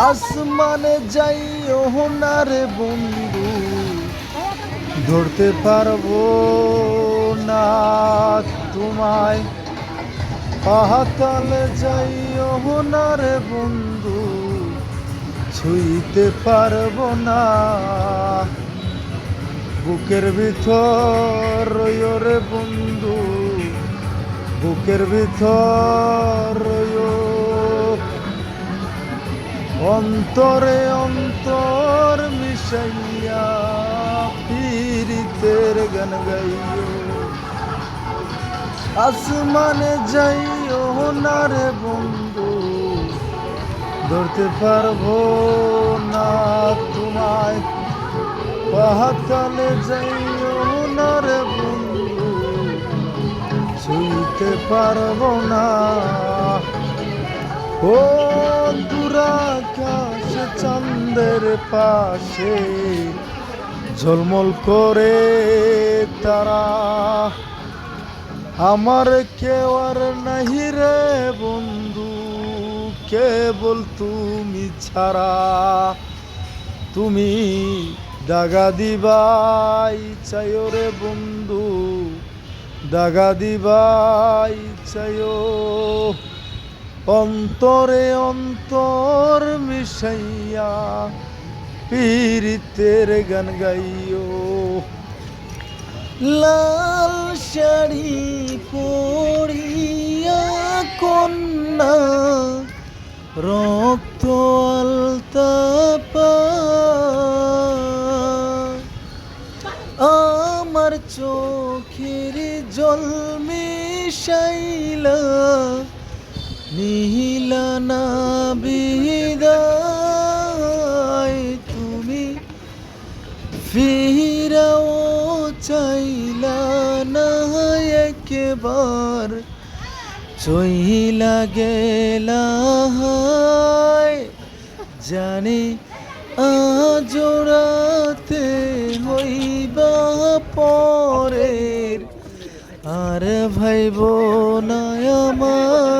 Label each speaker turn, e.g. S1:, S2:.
S1: আসমানে যাই না রে বন্ধু। ধরতে পারব না তোমায়। পাহাতালে যাই না রে বন্ধু। ছুঁইতে পারব না। বুকের ভিতর রে বন্ধু। বুকের ভিতর অন্তরে অন্তর মিশাইয়া পীরিতের গান গাইও। আসমানে যাইও না রে বন্ধু, ধরতে পারব না তোমায়। পাহাতালে যাইও না রে বন্ধু, ছুঁইতে পারব না। ও চাঁদের পাশে ঝলমল করে তারা। আমার কেউ আর নাহি রে বন্ধু, কেবল তুমি ছাড়া। তুমি দাগা দিবাই চাইও রে বন্ধু, দাগা দিবাই চাইও। অন্তরে অন্তর মিশাইয়া পীরিতের গান গাইও। লাল শাড়ি পরিয়া কন্যা, রক্ত আমার চোখের জল মিশাইলা নীলা না বিদায় তুমি ফিরাও চাইলা না একবার। চইলা গেলাহায় জানি আজোড়াতে হইবা পরের। আর ভাইব না আমায়